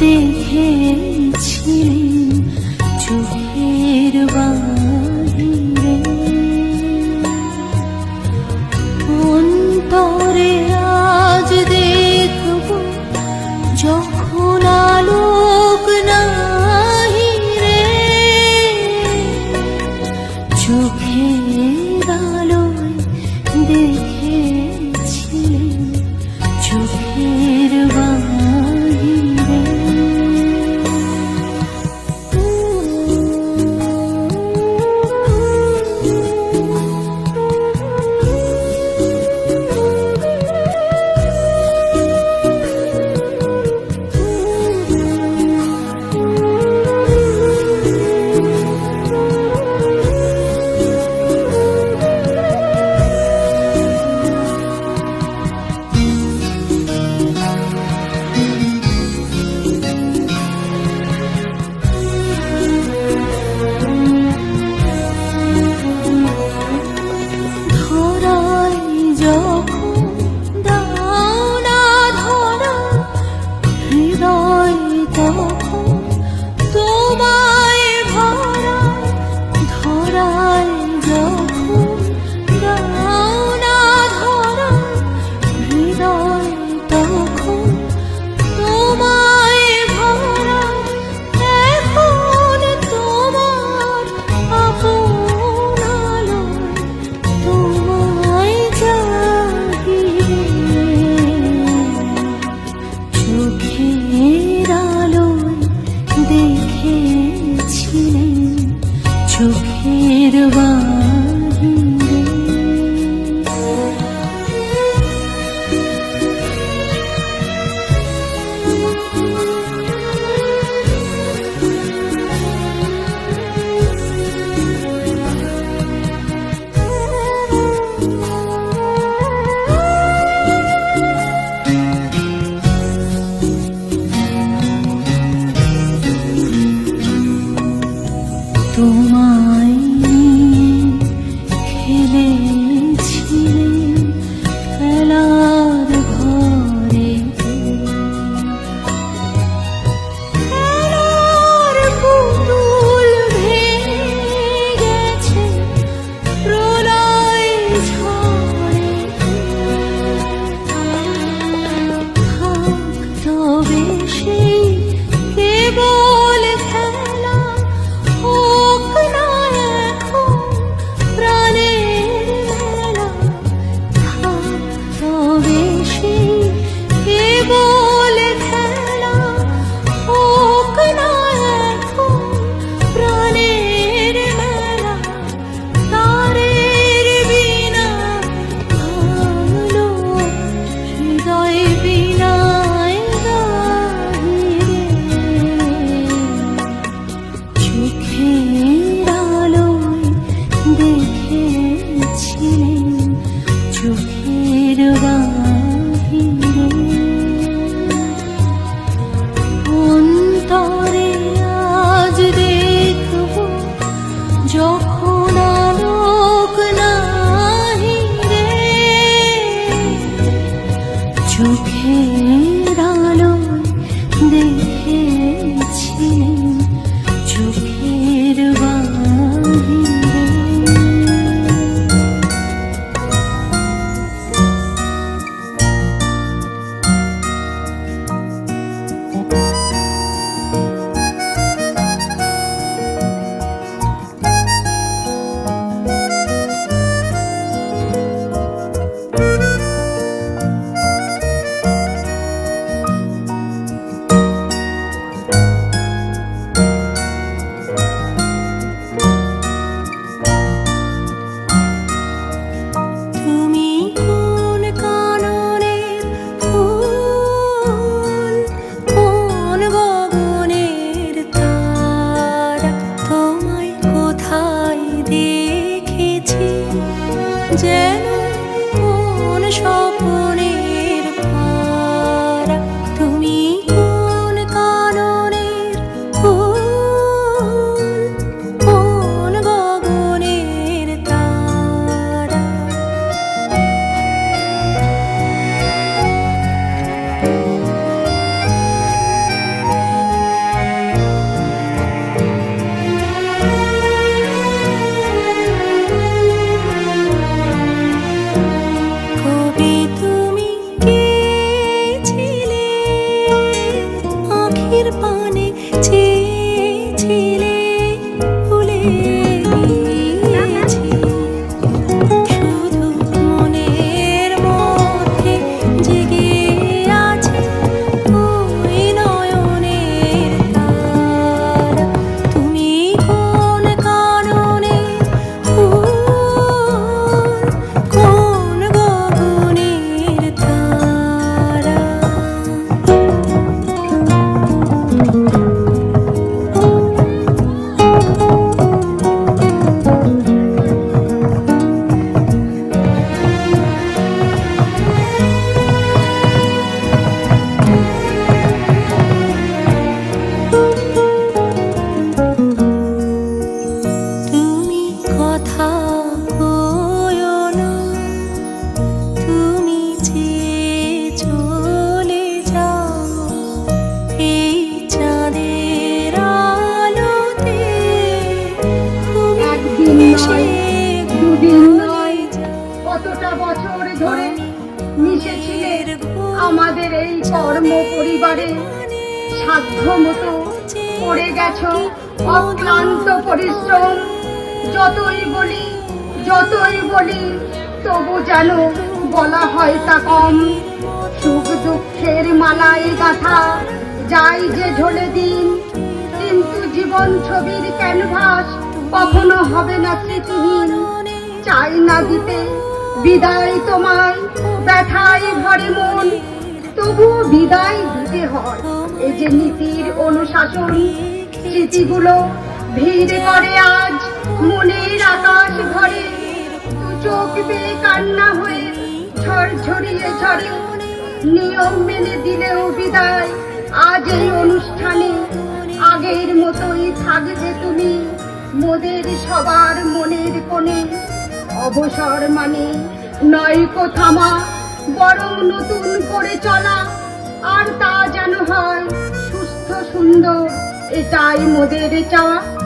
দেখেছিলেন আমাদের এই কর্ম পরিবারে সাধ্য মতো করে গেছো, অক্লান্ত পরিশ্রম। যতই বলি যতই বলি, তবু যেন বলা হয় তা কম। সুখ দুঃখের মালাই গাথা যাই যে ঢলে দিন। কিন্তু জীবন ছবির ক্যানভাস কখনো হবে না স্মৃতিহীন। চাই না দিতে বিদায় তোমায় ব্যথায় ভরে মন। তবুও বিদায় দিতে হয়। এই যে নীতির অনুশাসন, স্মৃতিগুলো ভিড় করে আজ মনের আকাশ ঘরে চোখ বেয়ে কান্না হয়ে ঝড় ঝরিয়ে ঝরে নিয়ম মেনে দিলেও বিদায়। আজ এই অনুষ্ঠানে আগের মতোই থাকবে তুমি। মোদের সবার মনের কোণে অবসর মানে নয় থামা, বরং নতুন করে চলা। আর তা যেন হয় সুস্থ সুন্দর, এটাই মোদের চাওয়া।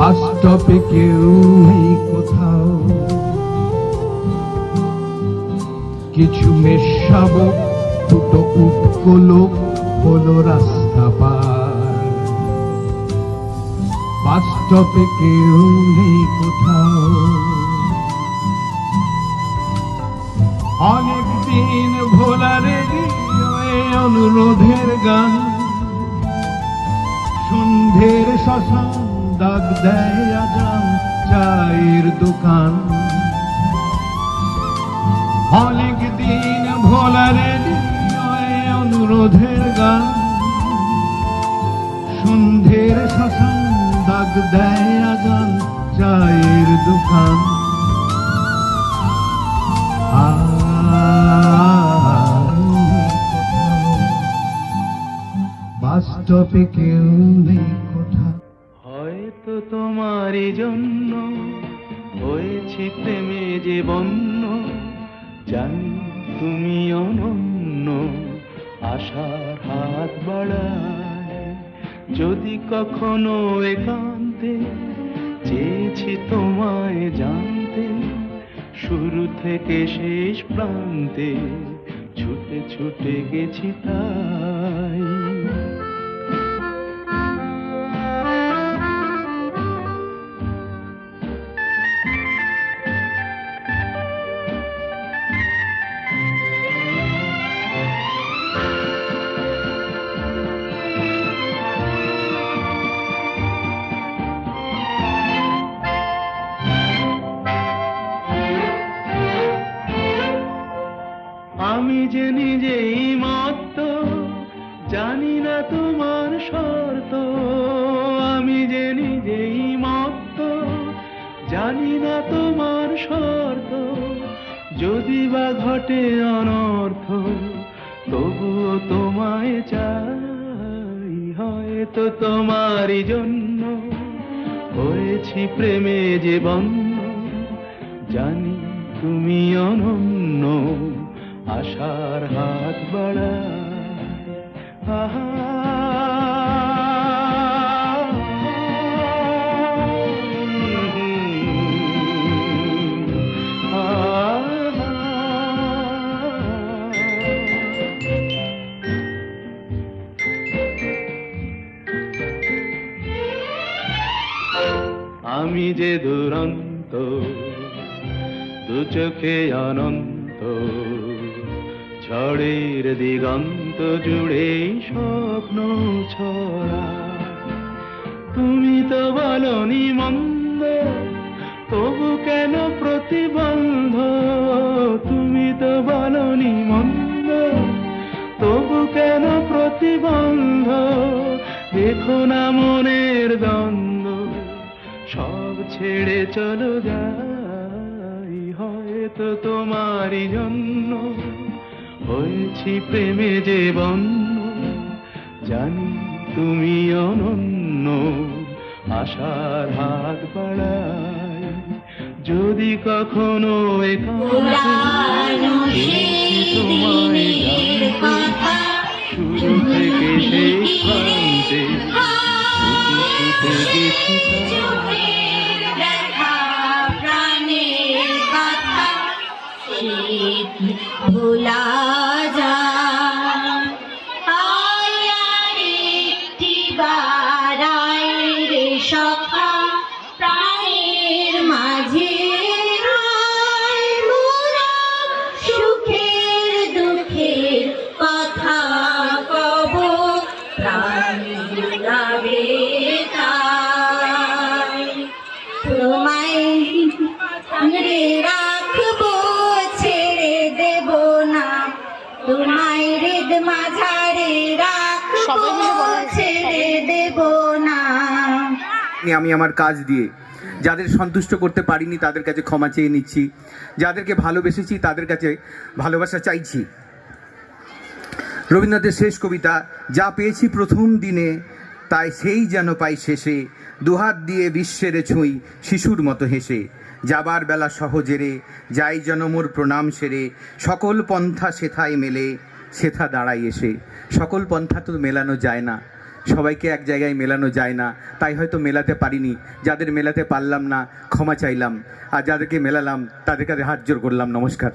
বাস কেউ নেই কোথাও। কিছু মেশাবো, দুটো উটকো লোক হলো রাস্তা পার। বাস স্টপে কেউ নেই কোথাও। অনেক দিন ভোলা রেডিওয়ে অনুরোধের গান, সন্ধ্যের শ্মশান দাগ দেয় আজান চায়ের দোকান। অনেক দিন ভোলা রেডিওয়ে অনুরোধের গান। সন্ধ্যের শ্মশান দাগ দেয় আজান চায়ের দোকান। বাস্তবে কেউ যে বন্য, জানি তুমি অনন্য, আশার হাত বাড়ায়। যদি কখনো একান্তে চেয়েছি তোমায় জানতে, শুরু থেকে শেষ প্রান্তে ছুটে ছুটে গেছি তাই তবুও তোমায় চাই, হয়তো তোমারই জন্য। হয়েছি প্রেমে যে বন্ধ, জানি তুমি অনন্য। আশার হাত বাড়া আহা। আমি যে দুরন্ত, দু চোখে অনন্ত, ঝড়ের দিগন্ত জুড়ে স্বপ্ন ছড়া। তুমি তো বলনি মন্দ, তবু কেন প্রতিবন্ধ? তুমি তো বলনি মন্দ, তবু কেন প্রতিবন্ধ? দেখো না মনের দ্বন্দ্ব। সব ছেড়ে চলো যাই, হয়তো তোমারই জন্য হয়েছি প্রেমে যে বন্য। জানি তুমি অনন্য, আশার হাত বাড়াই। যদি কখনো সেই শুরু থেকে শেষ প্রান্তে গেছি নিয়ে আমি আমার কাজ দিয়ে যাদের সন্তুষ্ট করতে পারিনি তাদের কাছে ক্ষমা চেয়ে নিচ্ছি। যাদেরকে ভালোবেসেছি তাদের কাছে ভালোবাসা চাইছি। রবীন্দ্রনাথের শেষ কবিতা, যা পেয়েছি প্রথম দিনে, তাই সেই যেন পাই শেষে। দুহাত দিয়ে বিশ্বের ছুঁই, শিশুর মতো হেসে। যাবার বেলা সহজেরে যাই যেন মোর প্রণাম সেরে। সকল পন্থা সেথায় মেলে, সেথা দাঁড়াই এসে। সকল পন্থা তো মেলানো যায় না সবাইকে এক জায়গায় মেলানো যায় না, তাই হয়তো মেলাতে পারিনি। যাদের মেলাতে পারলাম না, ক্ষমা চাইলাম। আর যাদেরকে মেলালাম, তাদের কাছে হাত জোর করলাম। নমস্কার।